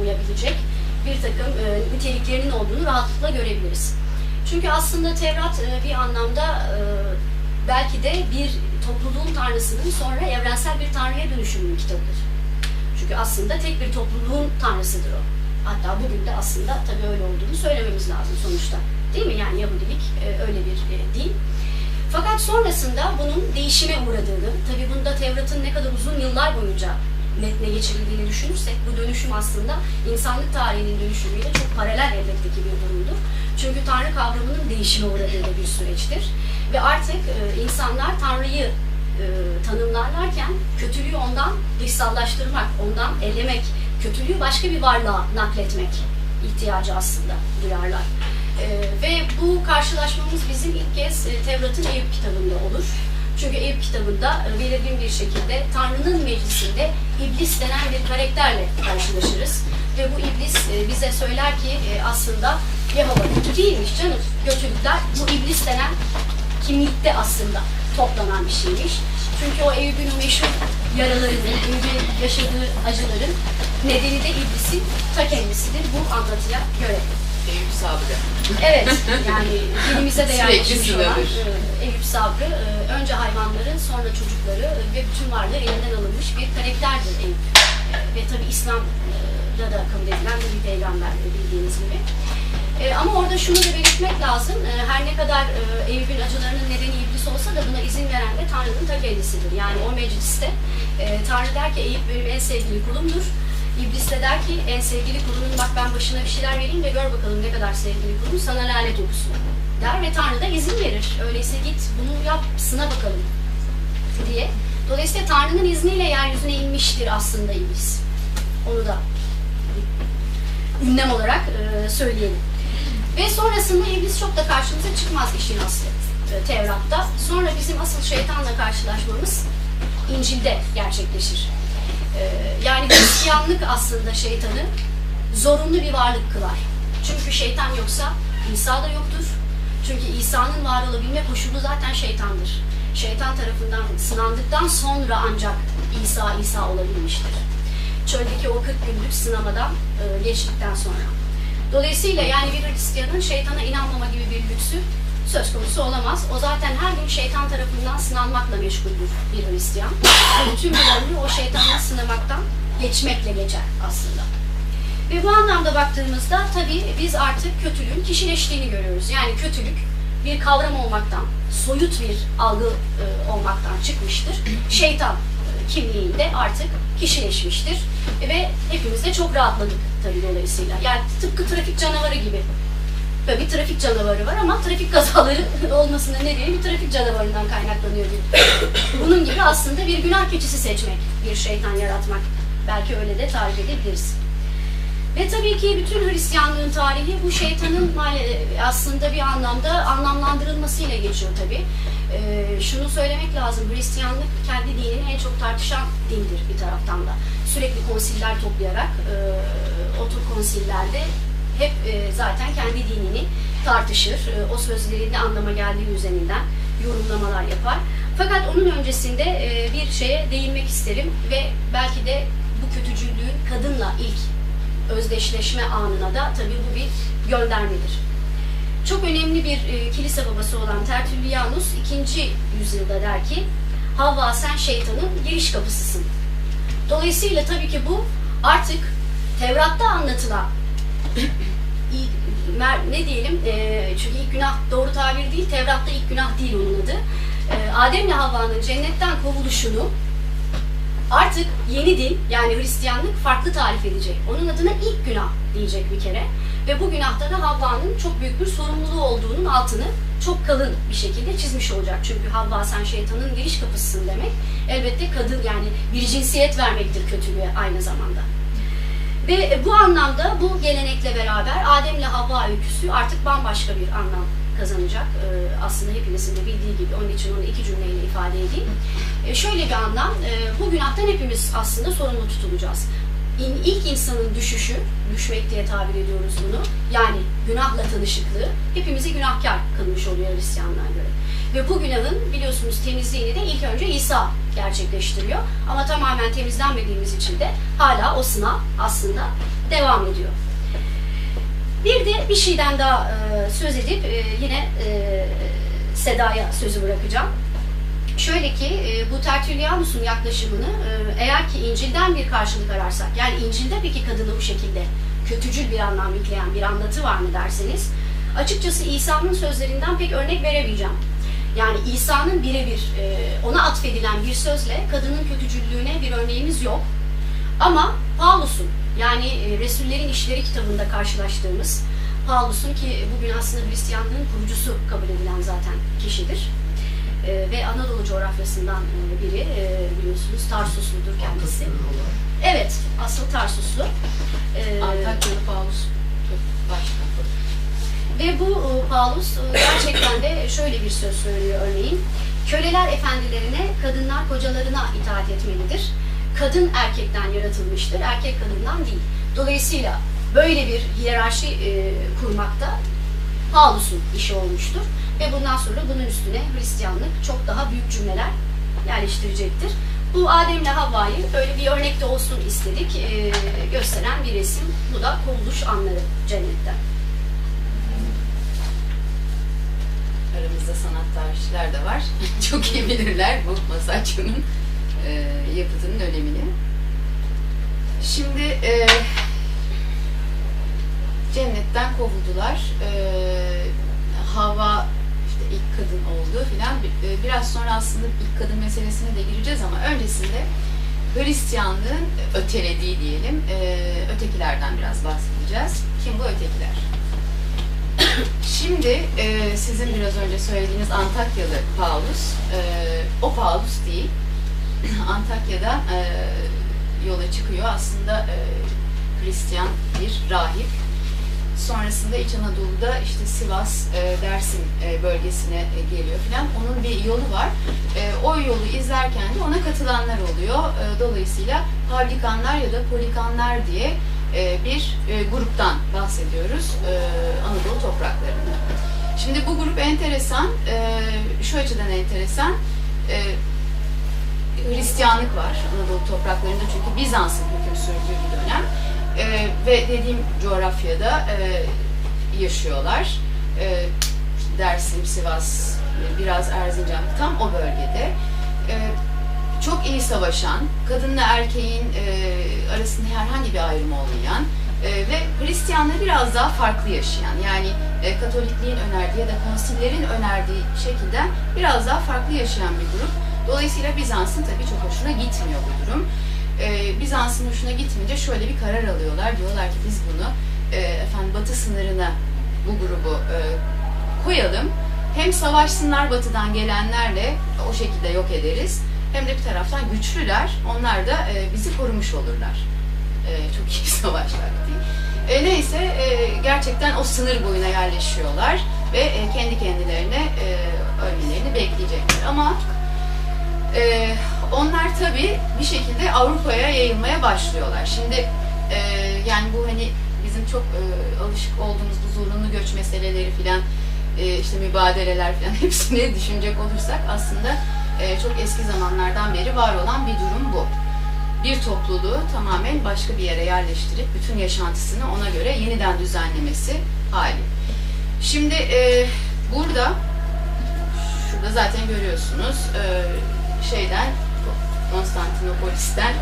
uyabilecek bir takım e, niteliklerinin olduğunu rahatlıkla görebiliriz. Çünkü aslında Tevrat e, bir anlamda e, belki de bir topluluğun tanrısının sonra evrensel bir tanrıya dönüşümünün kitabıdır. Çünkü aslında tek bir topluluğun tanrısıdır o. Hatta bugün de aslında tabii öyle olduğunu söylememiz lazım sonuçta. Değil mi? Yani Yahudilik e, öyle bir e, din. Fakat sonrasında bunun değişime uğradığını, tabii bunda Tevrat'ın ne kadar uzun yıllar boyunca metne geçirildiğini düşünürsek bu dönüşüm aslında insanlık tarihinin dönüşümüyle çok paralel elbette ki bir durumdur. Çünkü Tanrı kavramının değişime uğradığı bir süreçtir. Ve artık e, insanlar Tanrı'yı e, tanımlarlarken kötülüğü ondan dışsallaştırmak, ondan elemek, kötülüğü başka bir varlığa nakletmek ihtiyacı aslında duyarlar. E, ve bu karşılaşmamız bizim ilk kez e, Tevrat'ın Eyüp kitabında olur. Çünkü Eyüp kitabında belirgin bir şekilde Tanrı'nın meclisinde iblis denen bir karakterle karşılaşırız. Ve bu iblis e, bize söyler ki e, aslında Yehova değilmiş canım. Kötülükler bu iblis denen kimlikte aslında toplanan bir şeymiş. Çünkü o Eyüp'ün meşhur yaralarının, Eyüp'ün yaşadığı acıların nedeni de iblisin ta kendisidir bu anlatıya göre. Eyüp Sabri. Evet, yani dilimize de Sürekli yerleşmiş olan sınırdır. e, Eyüp sabrı, e, önce hayvanların sonra çocukları ve bütün varlığı elinden alınmış bir karakterdir Eyüp. E, Ve tabi İslam'da da kabul edilen bir peygamber bildiğiniz gibi. E, Ama orada şunu da belirtmek lazım, e, her ne kadar e, Eyüp'ün acılarının nedeni iblis olsa da buna izin veren de Tanrı'nın ta kendisidir. Yani o mecliste e, Tanrı der ki Eyüp benim en sevgili kulumdur. İblis de der ki en sevgili kulunun bak ben başına bir şeyler vereyim de gör bakalım ne kadar sevgili kulun sana lanet okusun der ve Tanrı da izin verir. Öyleyse git bunu yap sına bakalım diye. Dolayısıyla Tanrı'nın izniyle yeryüzüne inmiştir aslında iblis. Onu da ünlem olarak e, söyleyelim. Ve sonrasında iblis çok da karşımıza çıkmaz işin aslı e, Tevrat'ta. Sonra bizim asıl şeytanla karşılaşmamız İncil'de gerçekleşir. E, yani Hristiyanlık aslında şeytanı zorunlu bir varlık kılar. Çünkü şeytan yoksa İsa da yoktur. Çünkü İsa'nın var olabilme koşulu zaten şeytandır. Şeytan tarafından sınandıktan sonra ancak İsa İsa olabilmiştir. Çöldeki o 40 günlük sınamadan e, geçtikten sonra. Dolayısıyla yani bir Hristiyanın şeytana inanmama gibi bir lüksü söz konusu olamaz. O zaten her gün şeytan tarafından sınanmakla meşguldür bir Hristiyan. Ve bütün ömrü o şeytanla sınamaktan geçmekle geçer aslında. Ve bu anlamda baktığımızda tabii biz artık kötülüğün kişileştiğini görüyoruz. Yani kötülük bir kavram olmaktan, soyut bir algı e, olmaktan çıkmıştır. Şeytan kimliğinde artık kişileşmiştir. ve hepimiz de çok rahatladık tabii dolayısıyla. Yani tıpkı trafik canavarı gibi. Böyle bir trafik canavarı var ama trafik kazaları olmasının nedeni bir trafik canavarından kaynaklanıyor diyor. Bunun gibi aslında bir günah keçisi seçmek, bir şeytan yaratmak. Belki öyle de tarif edebiliriz. Ve tabii ki bütün Hristiyanlığın tarihi bu şeytanın maal- aslında bir anlamda anlamlandırılmasıyla geçiyor tabii. Ee, şunu söylemek lazım, Hristiyanlık kendi dinini en çok tartışan dindir bir taraftan da. Sürekli konsiller toplayarak e, o konsillerde hep e, zaten kendi dinini tartışır. E, o sözlerin ne anlama geldiği üzerinden yorumlamalar yapar. Fakat onun öncesinde e, bir şeye değinmek isterim ve belki de bu kötücüllüğün kadınla ilk özdeşleşme anına da tabii bu bir göndermedir. Çok önemli bir e, kilise babası olan Tertullianus 2. yüzyılda der ki Havva sen şeytanın giriş kapısısın. Dolayısıyla tabii ki bu artık Tevrat'ta anlatılan ne diyelim e, çünkü ilk günah doğru tabir değil Tevrat'ta ilk günah değil onun adı. E, Adem'le Havva'nın cennetten kovuluşunu artık yeni din yani Hristiyanlık farklı tarif edecek. Onun adına ilk günah diyecek bir kere. Ve bu günahta da Havva'nın çok büyük bir sorumluluğu olduğunun altını çok kalın bir şekilde çizmiş olacak. Çünkü Havva sen şeytanın giriş kapısısın demek. Elbette kadın yani bir cinsiyet vermektir kötülüğe aynı zamanda. Ve bu anlamda bu gelenekle beraber Adem'le Havva öyküsü artık bambaşka bir anlam kazanacak. Ee, aslında hepimizin de bildiği gibi onun için onu iki cümleyle ifade edeyim. Ee, şöyle bir anlam, e, bu günahtan hepimiz aslında sorumlu tutulacağız. İlk insanın düşüşü, düşmek diye tabir ediyoruz bunu. Yani günahla tanışıklığı hepimizi günahkar kılmış oluyor Hristiyanlığa göre. Ve bu günahın biliyorsunuz temizliğini de ilk önce İsa gerçekleştiriyor. Ama tamamen temizlenmediğimiz için de hala o sınav aslında devam ediyor. Bir de bir şeyden daha söz edip yine Seda'ya sözü bırakacağım. Şöyle ki e, bu Tertullianus'un yaklaşımını e, eğer ki İncil'den bir karşılık ararsak, yani İncil'de peki kadını bu şekilde kötücül bir anlam yükleyen bir anlatı var mı derseniz, açıkçası İsa'nın sözlerinden pek örnek veremeyeceğim. Yani İsa'nın birebir e, ona atfedilen bir sözle kadının kötücüllüğüne bir örneğimiz yok. Ama Paulus'un yani e, Resullerin İşleri kitabında karşılaştığımız Paulus'un ki bugün aslında Hristiyanlığın kurucusu kabul edilen zaten kişidir. E, ve Anadolu coğrafyasından e, biri e, biliyorsunuz Tarsusludur kendisi. Evet, asıl Tarsuslu. E, Antakyalı Paulus başka. Ve bu e, Paulus e, gerçekten de şöyle bir söz söylüyor örneğin. Köleler efendilerine, kadınlar kocalarına itaat etmelidir. Kadın erkekten yaratılmıştır, erkek kadından değil. Dolayısıyla böyle bir hiyerarşi e, kurmakta Paulus'un işi olmuştur. Ve bundan sonra bunun üstüne Hristiyanlık çok daha büyük cümleler yerleştirecektir. Bu Adem'le Havva'yı böyle bir örnekte olsun istedik. e, gösteren bir resim. Bu da kovuluş anları cennetten. Aramızda sanat tarihçiler de var. Çok iyi bilirler bu Masacco'nun e, yapıtının önemini. Şimdi e, cennetten kovuldular. E, Hava işte ilk kadın oldu filan. E, biraz sonra aslında ilk kadın meselesine de gireceğiz ama öncesinde Hristiyanlığın ötelediği diyelim e, ötekilerden biraz bahsedeceğiz. Kim bu ötekiler? Şimdi e, sizin biraz önce söylediğiniz Antakyalı Paulus, e, o Paulus değil. Antakya'da yola çıkıyor. Aslında Hristiyan bir rahip. Sonrasında İç Anadolu'da işte Sivas, e, Dersim e, bölgesine e, geliyor filan. Onun bir yolu var. E, o yolu izlerken de ona katılanlar oluyor. Dolayısıyla Havlikanlar ya da Polikanlar diye bir gruptan bahsediyoruz Anadolu topraklarında. Şimdi bu grup enteresan, şu açıdan enteresan. Hristiyanlık var Anadolu topraklarında çünkü Bizans'ın hüküm sürdüğü bir dönem. E, ve dediğim coğrafyada e, yaşıyorlar. E, Dersim, Sivas, biraz Erzincan tam o bölgede. E, çok iyi savaşan, kadınla erkeğin e, arasında herhangi bir ayrım olmayan e, ve Hristiyanlığı biraz daha farklı yaşayan yani e, Katolikliğin önerdiği ya da konsillerin önerdiği şekilde biraz daha farklı yaşayan bir grup. Dolayısıyla Bizans'ın tabii çok hoşuna gitmiyor bu durum. E, Bizans'ın hoşuna gitmeyince şöyle bir karar alıyorlar. Diyorlar ki biz bunu e, efendim Batı sınırına bu grubu e, koyalım. Hem savaşsınlar batıdan gelenlerle o şekilde yok ederiz. Hem de bir taraftan güçlüler. Onlar da e, bizi korumuş olurlar. E, çok iyi bir savaş vakti. E, neyse e, gerçekten o sınır boyuna yerleşiyorlar ve e, kendi kendilerine e, ölmelerini bekleyecekler. Ama e, onlar tabii bir şekilde Avrupa'ya yayılmaya başlıyorlar. Şimdi e, yani bu hani bizim çok e, alışık olduğumuz bu zorunlu göç meseleleri filan e, işte mübadeleler filan hepsini düşünecek olursak aslında e, çok eski zamanlardan beri var olan bir durum bu. Bir topluluğu tamamen başka bir yere yerleştirip bütün yaşantısını ona göre yeniden düzenlemesi hali. Şimdi e, burada şurada zaten görüyorsunuz e, şeyden Konstantinopolis'ten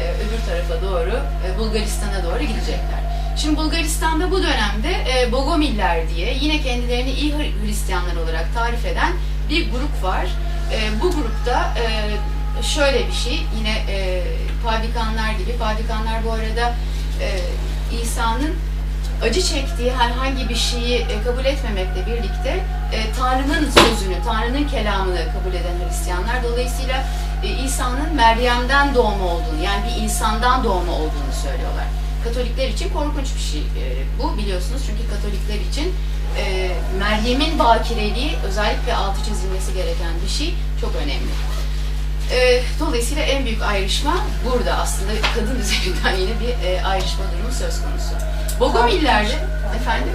e, öbür tarafa doğru e, Bulgaristan'a doğru gidecekler. Şimdi Bulgaristan'da bu dönemde e, Bogomiller diye yine kendilerini iyi Hristiyanlar olarak tarif eden bir grup var. E, bu grupta e, şöyle bir şey yine e, Padikanlar gibi. Padikanlar bu arada e, İsa'nın acı çektiği herhangi bir şeyi e, kabul etmemekle birlikte e, Tanrı'nın sözünü, Tanrı'nın kelamını kabul eden Hristiyanlar. Dolayısıyla İsa'nın Meryem'den doğma olduğunu, yani bir insandan doğma olduğunu söylüyorlar. Katolikler için korkunç bir şey e, bu biliyorsunuz çünkü Katolikler için e, Meryem'in bakireliği özellikle altı çizilmesi gereken bir şey çok önemli. E, dolayısıyla en büyük ayrışma burada aslında kadın üzerinden yine bir e, ayrışma durumu söz konusu. Bogomillerde efendim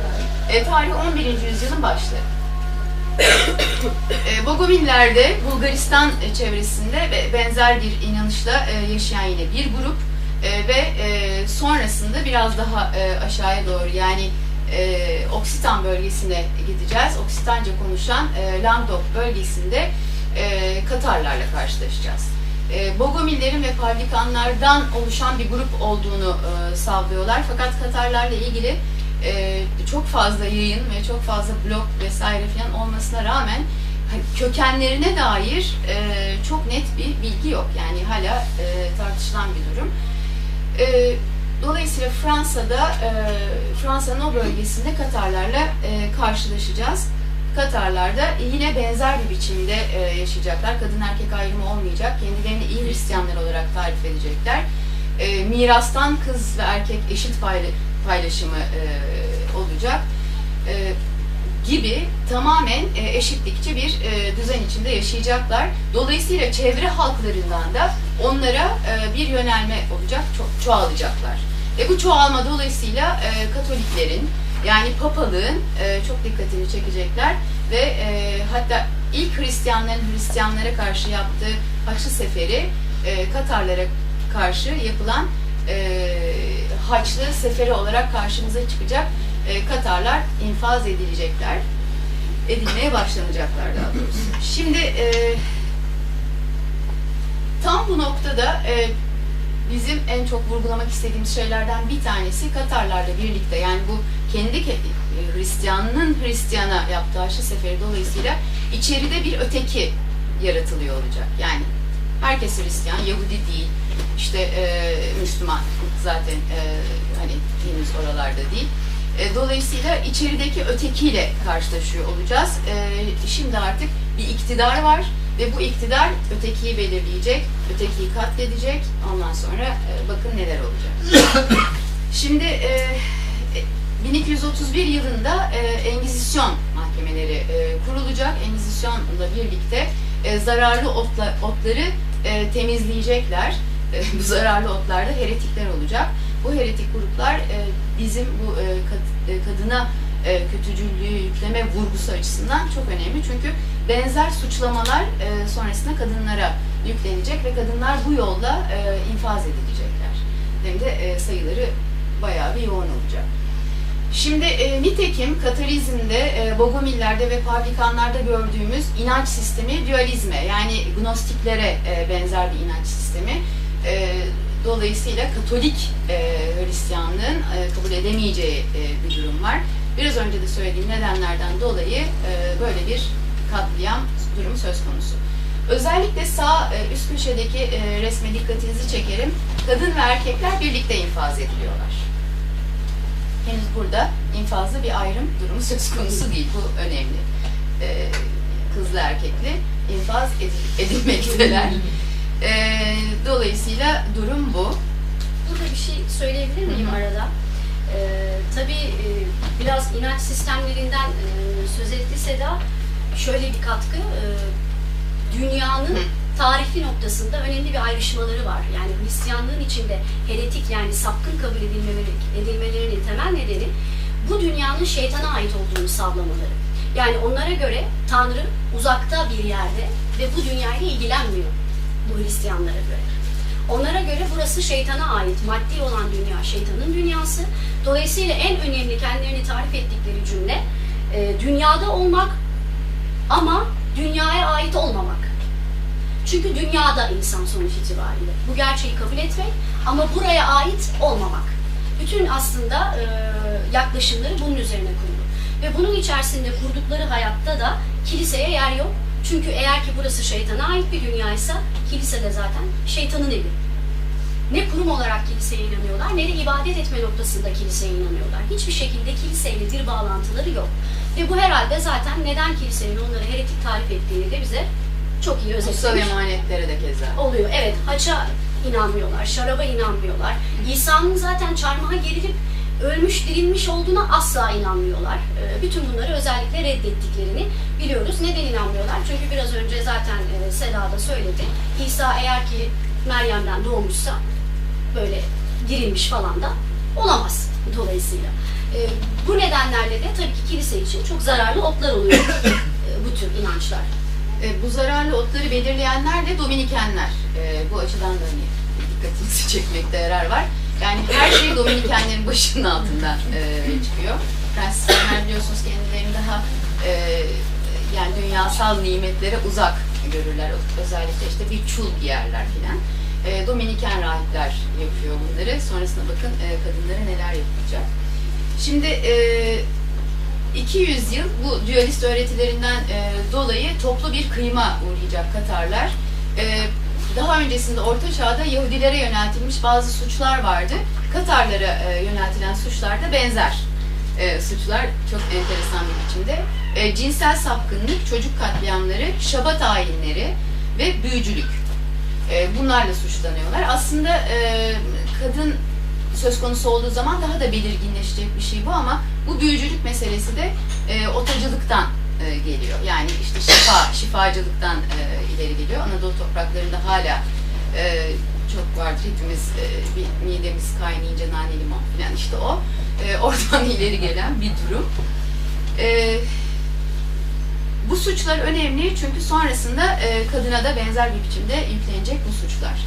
e, tarih 11. yüzyılın başları. e, Bogomillerde Bulgaristan çevresinde ve benzer bir inanışla e, yaşayan yine bir grup e, ve e, sonrasında biraz daha e, aşağıya doğru yani e, Oksitan bölgesine gideceğiz. Oksitanca konuşan e, Languedoc bölgesinde e, Katarlarla karşılaşacağız. E, Bogomillerin ve Pavlikanlardan oluşan bir grup olduğunu e, savunuyorlar. Fakat Katarlarla ilgili e, çok fazla yayın ve çok fazla blog vesaire falan olmasına rağmen hani kökenlerine dair e, çok net bir bilgi yok. Yani hala e, tartışılan bir durum. Dolayısıyla Fransa'da, Fransa'nın o bölgesinde Katarlarla e, karşılaşacağız. Katarlarda yine benzer bir biçimde yaşayacaklar. Kadın erkek ayrımı olmayacak. Kendilerini iyi Hristiyanlar olarak tarif edecekler. Mirastan kız ve erkek eşit payla- paylaşımı e, olacak. E, gibi tamamen e, eşitlikçi bir e, düzen içinde yaşayacaklar. Dolayısıyla çevre halklarından da onlara e, bir yönelme olacak, çoğalacaklar. Ve bu çoğalma dolayısıyla e, Katoliklerin yani papalığın e, çok dikkatini çekecekler ve e, hatta ilk Hristiyanların Hristiyanlara karşı yaptığı Haçlı Seferi e, Katarlara karşı yapılan e, Haçlı Seferi olarak karşımıza çıkacak e, Katarlar infaz edilecekler. Edilmeye başlanacaklar daha doğrusu. Şimdi e, tam bu noktada e, bizim en çok vurgulamak istediğimiz şeylerden bir tanesi Katarlarla birlikte yani bu kendi ke- e, Hristiyanının Hristiyana yaptığı Haçlı Seferi dolayısıyla içeride bir öteki yaratılıyor olacak. Yani herkes Hristiyan, Yahudi değil, işte e, Müslüman zaten e, hani henüz oralarda değil. E, dolayısıyla içerideki ötekiyle karşılaşıyor olacağız. E, şimdi artık bir iktidar var ve bu iktidar ötekiyi belirleyecek, ötekiyi katledecek. Ondan sonra e, bakın neler olacak. Şimdi e, e, 1231 yılında e, Engizisyon mahkemeleri e, kurulacak. Engizisyonla birlikte e, zararlı otla, otları e, temizleyecekler. E, bu zararlı otlarda heretikler olacak. Bu heretik gruplar e, bizim bu e, kad- e, kadına e, kötücüllüğü yükleme vurgusu açısından çok önemli. Çünkü benzer suçlamalar e, sonrasında kadınlara yüklenecek ve kadınlar bu yolla e, infaz edilecekler. Hem de e, sayıları bayağı bir yoğun olacak. Şimdi e, nitekim Katorizm'de, e, Bogomillerde ve Pavlikanlarda gördüğümüz inanç sistemi dualizme yani gnostiklere e, benzer bir inanç sistemi. E, dolayısıyla Katolik e, Hristiyanlığın e, kabul edemeyeceği e, bir durum var. Biraz önce de söylediğim nedenlerden dolayı e, böyle bir katliam durumu söz konusu. Özellikle sağ e, üst köşedeki e, resme dikkatinizi çekerim. Kadın ve erkekler birlikte infaz ediliyorlar henüz burada infazlı bir ayrım durumu söz konusu değil. Bu önemli. Ee, kızlı erkekli infaz edil- edilmekteler. Ee, dolayısıyla durum bu. Burada bir şey söyleyebilir miyim Hı hı. arada? Ee, tabii e, biraz inanç sistemlerinden e, söz etti Seda. Şöyle bir katkı. e, dünyanın Hı. Tarihi noktasında önemli bir ayrışmaları var. Yani Hristiyanlığın içinde heretik yani sapkın kabul edilmeleri, edilmelerinin temel nedeni bu dünyanın şeytana ait olduğunu savlamaları. Yani onlara göre Tanrı uzakta bir yerde ve bu dünyayla ilgilenmiyor bu Hristiyanlara göre. Onlara göre burası şeytana ait, maddi olan dünya şeytanın dünyası. Dolayısıyla en önemli kendilerini tarif ettikleri cümle e, dünyada olmak ama dünyaya ait olmamak. Çünkü dünyada insan sonuç itibariyle. Bu gerçeği kabul etmek ama buraya ait olmamak. Bütün aslında e, yaklaşımları bunun üzerine kurulu. Ve bunun içerisinde kurdukları hayatta da kiliseye yer yok. Çünkü eğer ki burası şeytana ait bir dünyaysa kilise de zaten şeytanın evi. Ne kurum olarak kiliseye inanıyorlar ne de ibadet etme noktasında kiliseye inanıyorlar. Hiçbir şekilde kiliseyle bir bağlantıları yok. Ve bu herhalde zaten neden kilisenin onları heretik tarif ettiğini de bize çok iyi Kutsal özetlemiş emanetlere de keza. oluyor. Evet, haça inanmıyorlar, şaraba inanmıyorlar. İsa'nın zaten çarmıha gerilip ölmüş dirilmiş olduğuna asla inanmıyorlar. E, bütün bunları özellikle reddettiklerini biliyoruz. Neden inanmıyorlar? Çünkü biraz önce zaten e, Seda da söyledi. İsa eğer ki Meryem'den doğmuşsa böyle dirilmiş falan da olamaz dolayısıyla. E, bu nedenlerle de tabii ki kilise için çok zararlı otlar oluyor e, bu tür inançlar. E, bu zararlı otları belirleyenler de Dominikenler. E, bu açıdan da hani dikkatinizi çekmekte yarar var. Yani her şey Dominikenlerin başının altından e, çıkıyor. Fransızlar biliyorsunuz kendilerini daha e, yani dünyasal nimetlere uzak görürler. Özellikle işte bir çul giyerler filan. E, Dominiken rahipler yapıyor bunları. Sonrasında bakın e, kadınlara neler yapılacak. Şimdi e, 200 yıl bu dualist öğretilerinden e, dolayı toplu bir kıyma uğrayacak Katarlar. E, daha öncesinde Orta Çağ'da Yahudilere yöneltilmiş bazı suçlar vardı. Katarlara e, yöneltilen suçlar da benzer e, suçlar çok enteresan bir biçimde. E, cinsel sapkınlık, çocuk katliamları, şabat ayinleri ve büyücülük. E, bunlarla suçlanıyorlar. Aslında e, kadın söz konusu olduğu zaman daha da belirginleşecek bir şey bu ama bu büyücülük meselesi de e, otacılıktan e, geliyor. Yani işte şifa, şifacılıktan e, ileri geliyor. Anadolu topraklarında hala e, çok vardır. Hepimiz e, bir midemiz kaynayınca nane limon falan işte o. E, oradan ileri gelen bir durum. E, bu suçlar önemli çünkü sonrasında e, kadına da benzer bir biçimde yüklenecek bu suçlar.